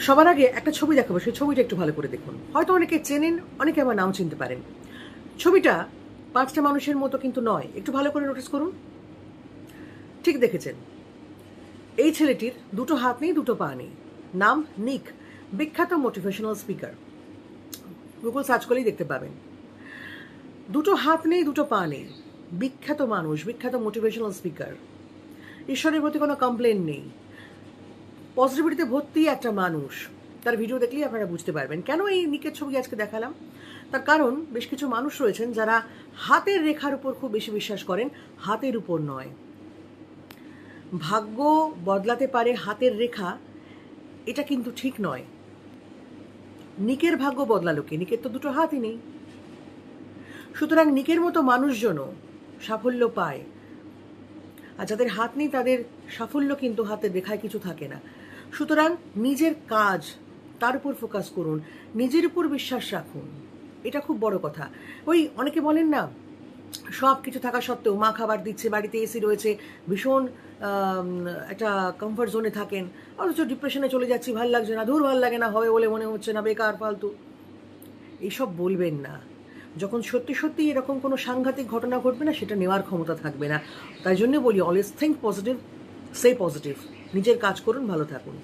সবার আগে একটা ছবি দেখাবো, সেই ছবিটা একটু ভালো করে দেখুন। হয়তো অনেকে চেনেন, অনেকে আমার নাও চিনতে পারেন। ছবিটা পাঁচটা মানুষের মতো কিন্তু নয়। একটু ভালো করে নোটিস করুন। ঠিক দেখেছেন। এই ছেলেটির দুটো হাত নেই, দুটো পা নেই। নাম নিক। বিখ্যাত মোটিভেশনাল স্পিকার গুগল সার্চ করলেই দেখতে পাবেন। দুটো হাত নেই, দুটো পা নেই। বিখ্যাত মানুষ, বিখ্যাত মোটিভেশনাল স্পিকার ঈশ্বরের প্রতি কোনো কমপ্লেন নেই। পজিটিভিটিতে ভর্তি একটা মানুষ। তার ভিডিও দেখলেই আপনারা বুঝতে পারবেন। কেন এই নিকের ছবি আজকে দেখালাম? তার কারণ বেশ কিছু মানুষ রয়েছেন যারা হাতের রেখার উপর খুব বেশি বিশ্বাস করেন, হাতের উপর নয়। ভাগ্য বদলাতে পারে হাতের রেখা, এটা কিন্তু ঠিক নয়। নিকের ভাগ্য বদলালো কি? নিকের তো দুটো হাতই নেই। সুতরাং নিকের মতো মানুষজনও সাফল্য পায়। আর যাদের হাত নেই, তাদের সাফল্য কিন্তু হাতের রেখায় কিছু থাকে না। সুতরাং নিজের কাজ তার উপর ফোকাস করুন, নিজের উপর বিশ্বাস রাখুন। এটা খুব বড় কথা। ওই অনেকে বলেন না, সব কিছু থাকা সত্ত্বেও মা খাবার দিচ্ছে, বাড়িতে এসি রয়েছে, ভীষণ একটা কমফর্ট জোনে থাকেন, অথচ ডিপ্রেশনে চলে যাচ্ছি, ভালো লাগছে না দূর ভালো লাগে না, হবে বলে মনে হচ্ছে না, বেকার, ফালতু। এইসব বলবেন না। যখন সত্যি সত্যি এরকম কোনো সাংঘাতিক ঘটনা ঘটবে না, সেটা নেওয়ার ক্ষমতা থাকবে না। তাই জন্য বলি অলওয়েজ থিঙ্ক পজিটিভ সে পজিটিভ নিজের কাজ করুন ভালো থাকুন।